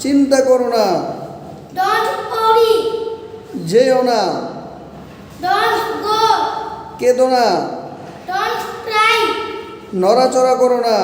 চিন্তা করো না। যেও না। কেদো না। নড়াচড়া করো না।